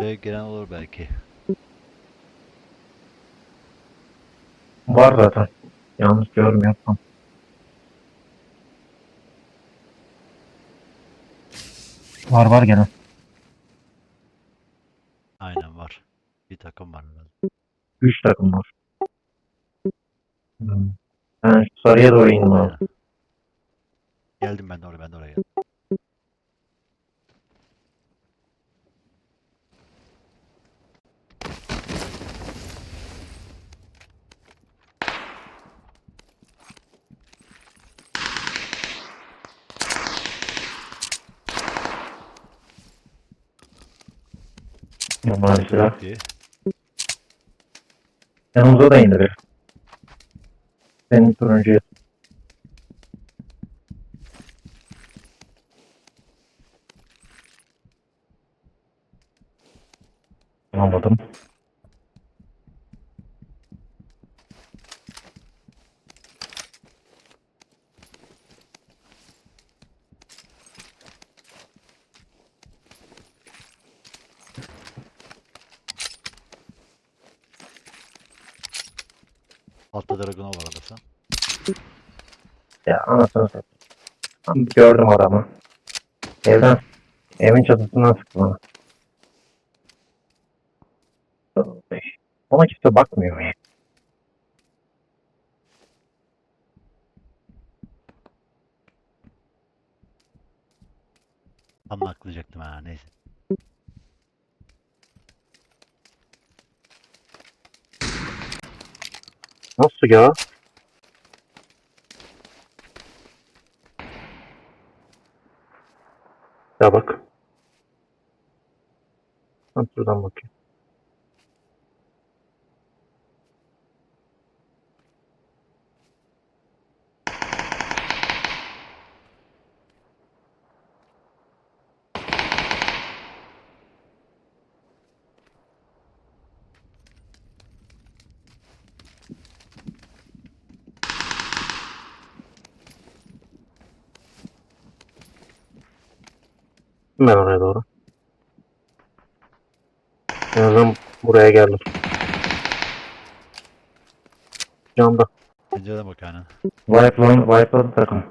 Ve gelen olur belki. Var zaten. Yanlış yapmam. Var var gene. Aynen var. Bir takım var herhalde. 3 takım var. Hmm. Ben şu sarıya doğru indim abi. Geldim ben de oraya ben de oraya. Normal silah. Diye. Yanımıza da indi bir. Senin turuncuya. Anladım. Altta Dragunov var arası. Ya anasını satayım. Tam Gördüm adamı. Evden, evin çatısından sıktı bana. Ona kimse bakmıyor ya. Tam naklayacaktım ha neyse. Nasıl ya? Ya bak. Ben şuradan bakayım. Ben oraya doğru. En azından buraya geldim. Camda. Pencereden bak aynen. Wipe'ladı, wipe'ladı takım.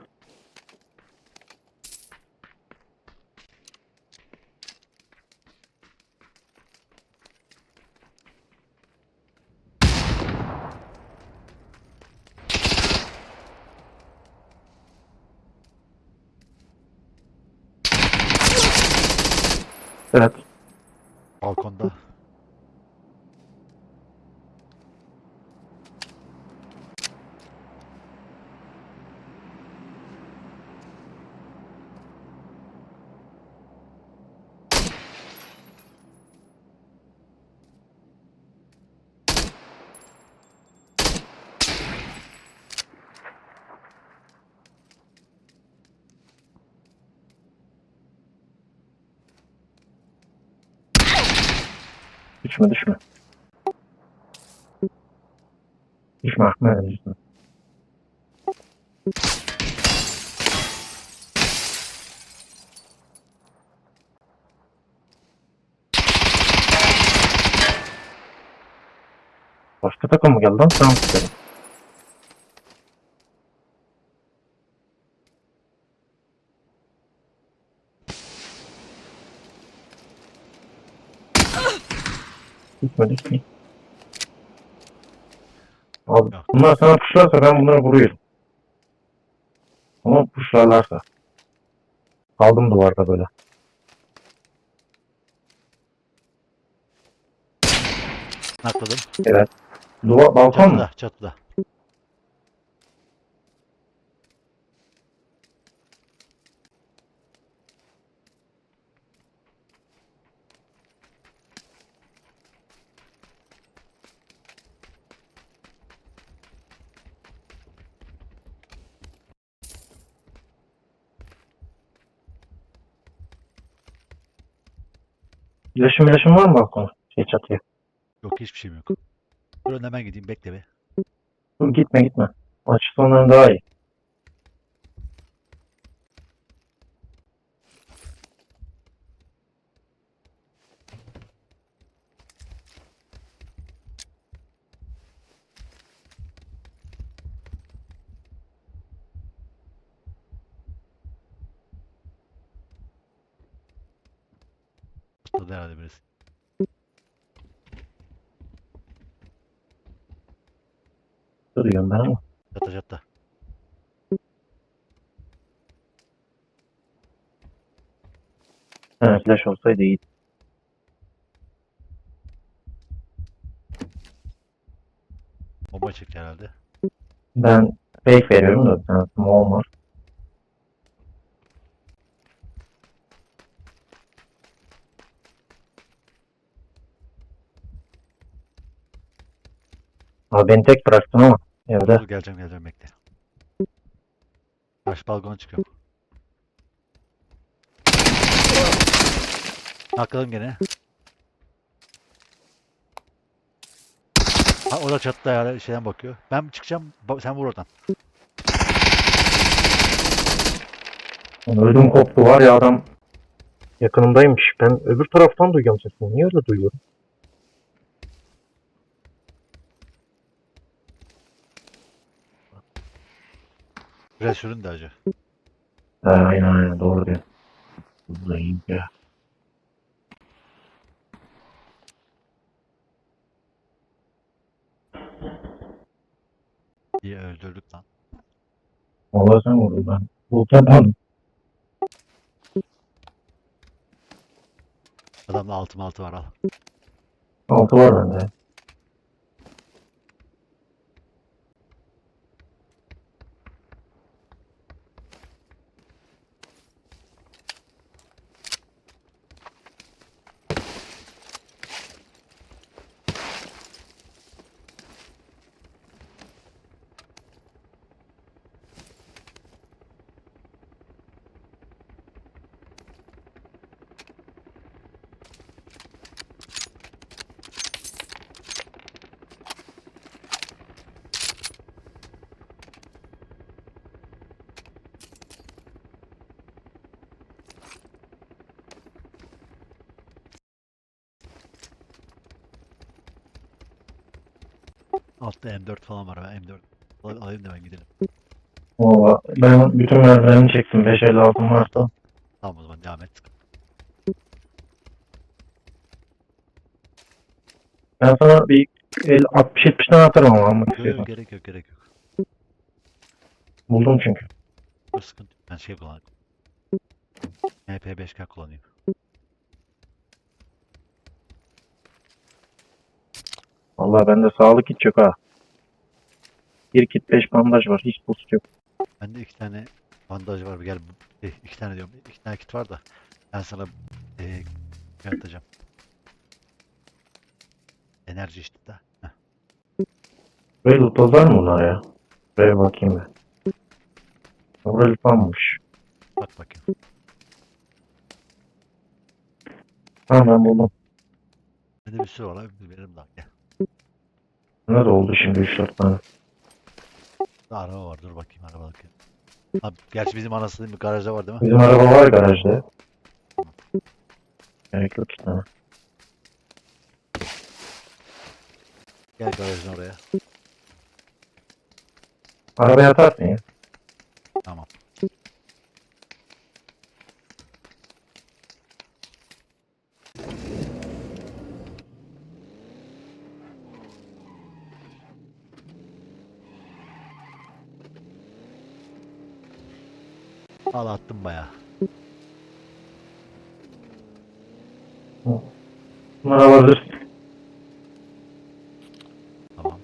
Evet. Balkonda. Düşme düşme. Düşme Ahmet düşme. Başka takım mı geldi lan? Tamam istedim. Gitme gitme. Abi Yok. bunlar sana puşlarsa ben bunları vuruyorum. Ama puşlarlarsa. Kaldım duvarda böyle. Nakladım. Evet. Duvar, balkon mu? Çatıda çatıda. İlaçım ilaçım var mı balkona? Şey çatıya. Yok hiçbir şeyim yok. Dur ben gideyim bekle be. Dur gitme gitme. Açı sonların daha iyi. Atladı herhalde birisi. Duruyorum ben ama. Çatla çatla. Ha, flash olsaydı iyi. Bomba çekti herhalde. Ben fake veriyorum da bir tane Abi beni tek bıraktın ama evde. Dur geleceğim geleceğim bekle. Karşı balkona çıkıyorum. Nakladım gene. Ha o da çatıda hala şeyden bakıyor. Ben çıkacağım. ba- Sen vur oradan. Ödüm koptu var ya adam yakınımdaymış. Ben öbür taraftan duyuyorum sesini. Niye öyle duyuyorum? Sürün de acı. Ha, aynen aynen doğru diyor. Buradayım ya. diye öldürdük lan. Valla sen vurdun ben. Bultamadım. Adamda altı altı var al. Altı var bende. Altta M4 falan var. Ben M4 al- alayım da ben gidelim. Valla ben bütün merdivenini çektim. 556 varsa. Tamam o zaman devam et. Ben sana bir 60-70 tane atarım ama Yok, yok, gerek yok gerek yok. Buldum çünkü. Yok sıkıntı. Ben şey kullanıyorum. MP5K kullanıyorum. Valla bende sağlık hiç yok ha. Bir kit 5 bandaj var. Hiç boost yok. Bende iki tane bandaj var. Gel bu- eh, iki tane diyorum. İki tane kit var da ben sana e, atacağım. Enerji işte de. Heh, Böyle mı bunlar ya? Buraya bakayım ben. Burada lütfanmış. bak bakayım. Ha ben buldum. Bende bir sürü var abi. Daha. Gel. Ne de oldu şimdi 3-4 tane. Araba var. Dur bakayım araba bakayım. Abi, gerçi bizim anası değil mi? Garajda var değil mi? Bizim araba var garajda. Gerek yok tane. Gel garajın oraya. Arabaya atarsın ya. Tamam. Al attım. Bunları alabilirsin. Tamam.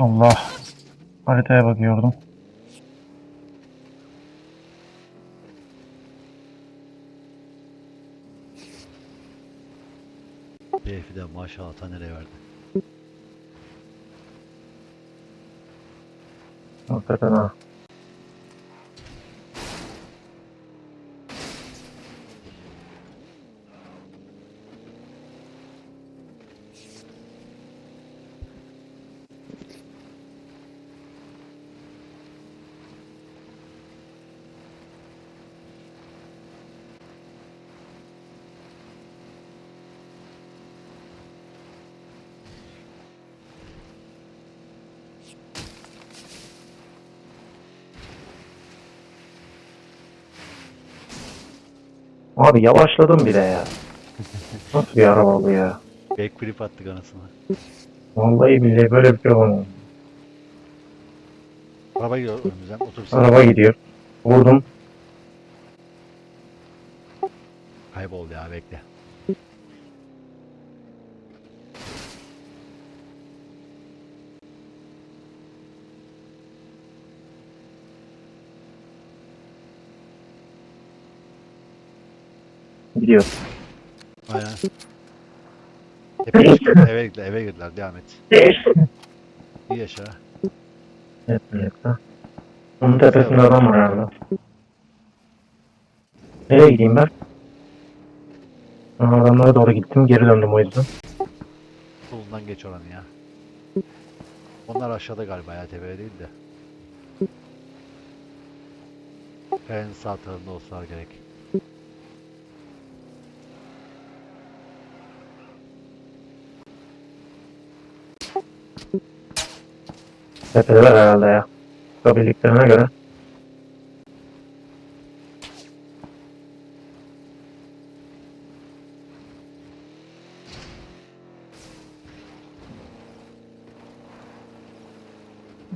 Allah. Haritaya bakıyordum. De maşallah ta nereye verdi. Hakikaten ha. Abi yavaşladım bile ya. Nasıl bir araba bu ya? Backflip attık anasını. Vallahi billahi böyle bir şey olamaz. Araba gidiyor önümüzden otobüs. Araba gidiyor. Vurdum. Kayboldu ya bekle. Gidiyor. Aynen. Eve, eve girdiler, eve girdiler. Devam et. İyi yaşa. Evet birlikte. Onun tepesinde adam var herhalde. Nereye gideyim ben? Aha, adamlara doğru gittim. Geri döndüm o yüzden. Solundan geç oranı ya. Onlar aşağıda galiba ya tepede değil de. En sağ tarafında olsalar gerek. Tepedeler herhalde ya. Çıkabildiklerine göre.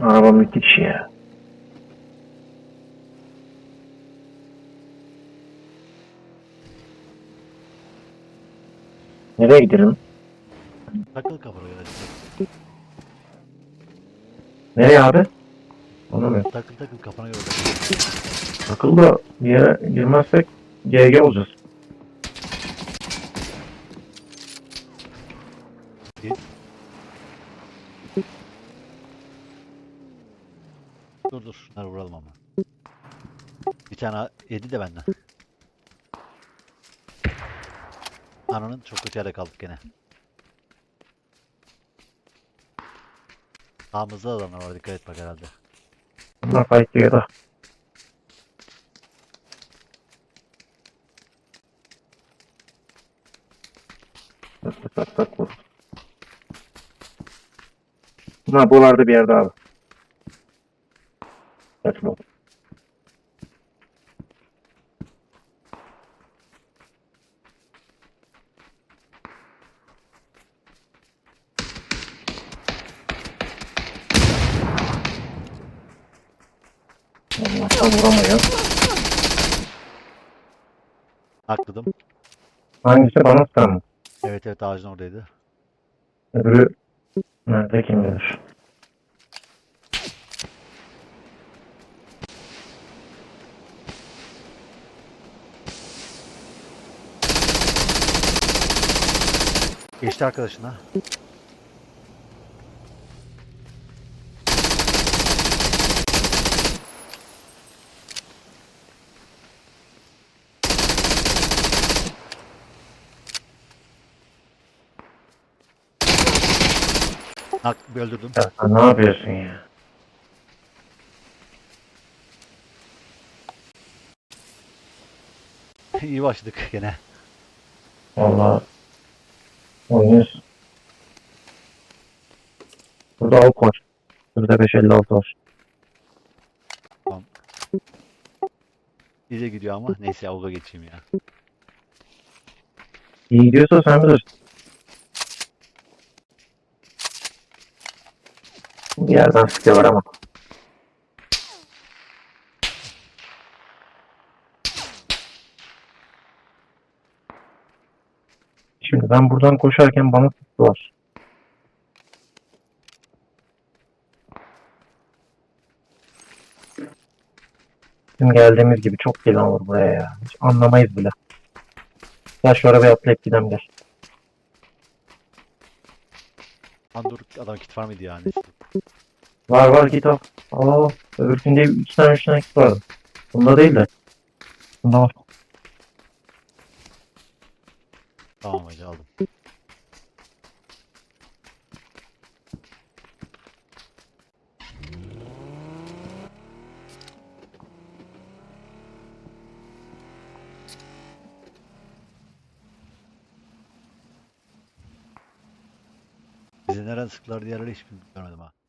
Araba müthiş ya. Nereye gidelim? Takıl kafana göre. Nereye abi? Anlamıyorum. Takıl takıl kafana göre. Akılda bir yere girmezsek GG olacağız. Dur dur. Şunları vuralım ama. Bir tane yedi de benden. Ananın çok kötü yerde kaldık gene. Sağımızda adamlar var dikkat et bak herhalde. Bunlar fight ya da. Tak tak tak vur. Buralarda bir yerde abi. Kaçma. Allah'tan vuramıyor. Akladım. Hangisi bana mı? Evet evet ağacın oradaydı. Öbürü nerede kim bilir. Geçti arkadaşına. Öldürdüm. Ya sen ne yapıyorsun ya? İyi başladık gene. Vallahi oynuyoruz. Burada avuk var. Burada 556 var. İyice gidiyor ama neyse avuga geçeyim ya. İyi gidiyorsa sen bilirsin. Bir yerden sıkıyorlar ama. Şimdi ben buradan koşarken bana sıktılar. Bizim geldiğimiz gibi çok gelen olur buraya ya. Hiç anlamayız bile. Gel şu arabaya atlayıp gidelim gel. Lan dur adam kit var mıydı yani? Var var git al. Aa, öbürkünde iki tane üç tane kit vardı. Bunda değil de. Bunda var. Tamam hacı aldım. Bizi nereden sıktılar diğerleri hiç görmedim ha.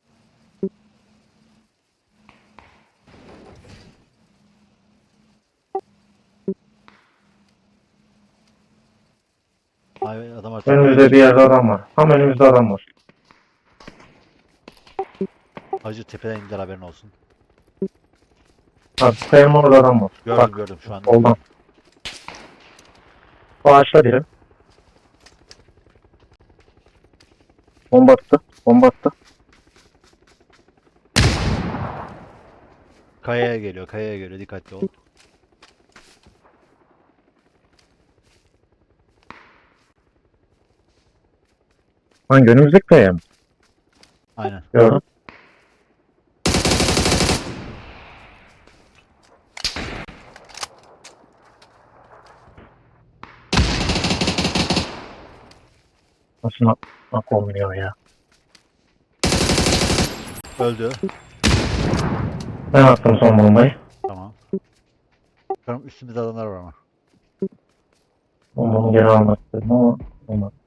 Martin. Önümüzde bir yerde adam var. Tam önümüzde adam var. Hacı tepeden indiler haberin olsun. Bak kayanın orada adam var. Gördüm Bak gördüm şu an. soldan. O ağaçta biri. Bomba attı. Bomba attı. Kayaya geliyor kayaya geliyor dikkatli ol. Hangi önümüzdeki kaya mı? Aynen. Gördüm. Nasıl nak, nak olmuyor ya? Öldü. Ben attım son bombayı. Tamam. Bakalım üstümüzde adamlar var ama. Bombanı geri almak istedim ama olmadı.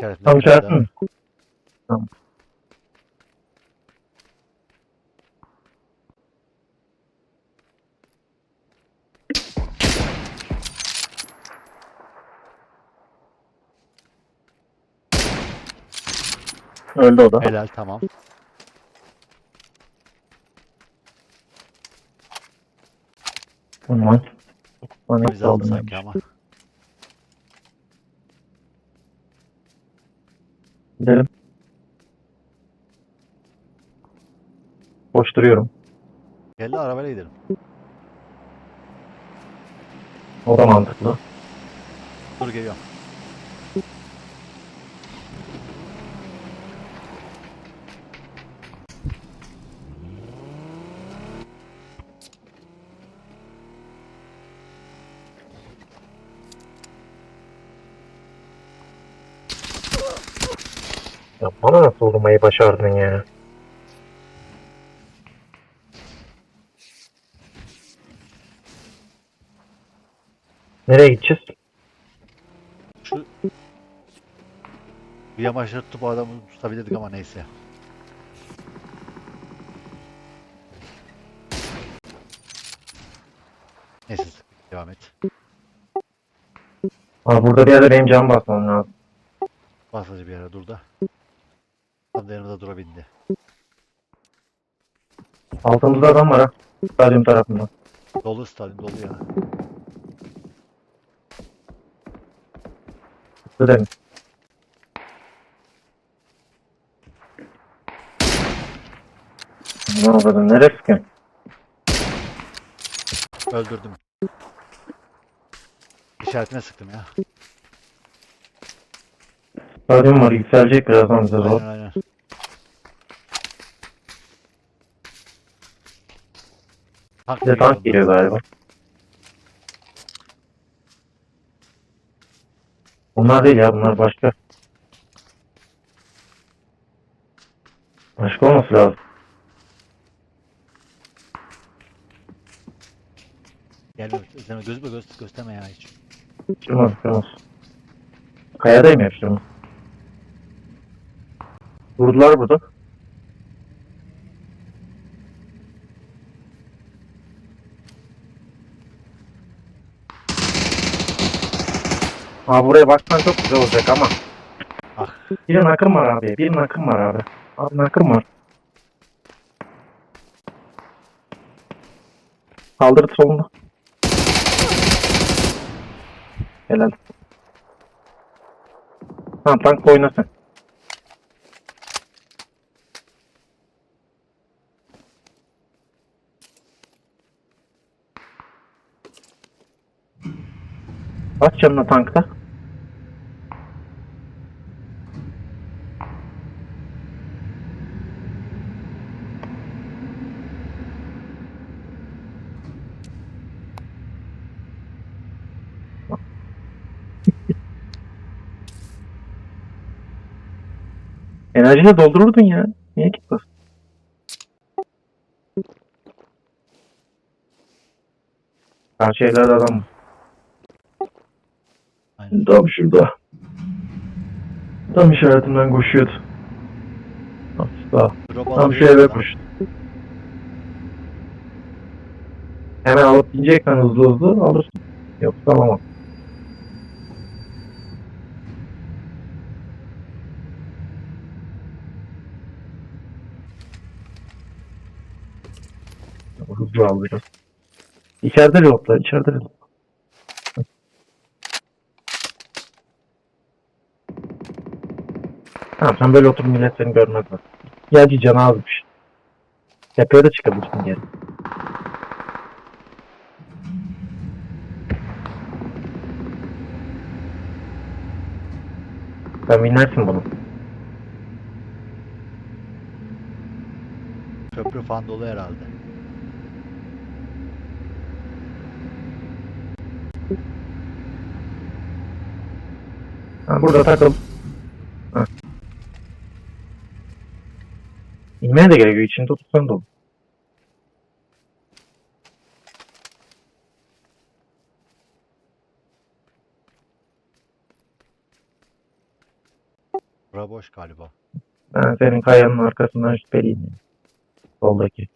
İşaretli. Tam işaret mi? Tamam. Öldü o da. Helal tamam. Tamam. Bana Biz aldım sanki ama. Gidelim. Koşturuyorum. Geldi arabayla gidelim. O da mantıklı. Dur geliyorum. Ya bana nasıl vurmayı başardın ya? Nereye gideceğiz? Şu bir yamaçta tutup o adamı tutabilirdik ama neyse. Neyse devam et. Aa, burada bir yerde benim cam basmam lazım. Basıcı bir yere dur da. Tam da yanımda durabildi. Altımızda adam var ha. Stadyum tarafında. Dolu stadyum dolu ya. Gidelim. Ne oldu? Neresi ki? Öldürdüm. İşaretine sıktım ya. Stadyum var yükselecek birazdan bize zor. Aynen aynen. Tank Bize tank geliyor galiba. Bunlar değil ya bunlar başka. Başka olması lazım. Gelme üzerine gözüme göz, gösterme ya hiç. Çıkmaz çıkmaz. Kayadayım hep şimdi. Vurdular burada. Abi buraya baksan çok güzel olacak ama. Ah. Bir nakım var abi. Bir nakım var abi. Abi nakım var. Kaldırdı solunda. Helal. Tamam tank oyna Aç canına tankta. Enerjini doldururdun ya. Niye gitmez? Karşı evlerde adam. Aynen. Tam şurada. Tam işaretimden koşuyordu. Daha. Drop Tam şu eve koştu. Hemen alıp gideceksen hızlı hızlı alırsın. Yoksa alamam. Hızlı al biraz. İçeride reloadlar, içeride reload. Tamam sen böyle otur millet seni görmez bak. Gerçi canı azmış. Tepeye de çıkabilirsin geri. Sen binersin bunu. Köprü falan dolu herhalde. Ha, burada takıl. Ha. İnmeye de gerek yok. İçinde tutsan da olur. Bura boş galiba. Ben senin kayanın arkasından şüpheliyim. Soldaki.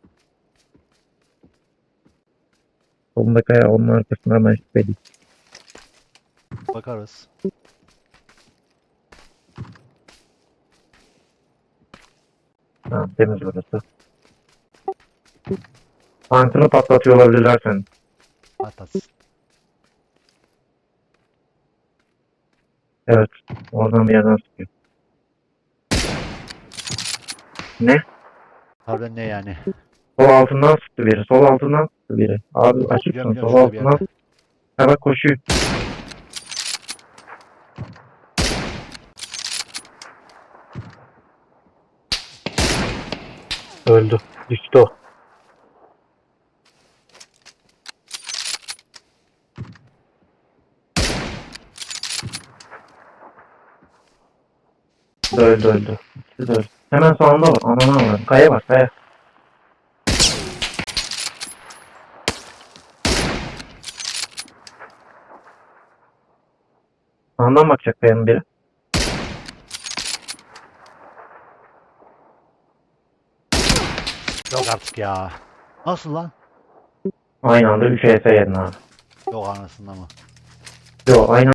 Solundaki kaya onun arkasından ben şüpheliyim. Bakarız. Tamam temiz burası. Tankını patlatıyor olabilirler senin. Atas. Evet. Oradan bir yerden sıkıyor. Ne? Harbiden ne yani? Sol altından sıktı biri. Sol altından sıktı biri. Abi açıksın. Sol altından. Ha bak koşuyor. Öldü. Düştü o. Öldü öldü. Öldü. Hemen sonunda var. Ananı avradım. Kaya var kaya. Sağından bakacak kayanın biri. Yok artık ya. Nasıl lan? Aynı anda 3 ES yedin abi. Yok anasını ama. Yo aynı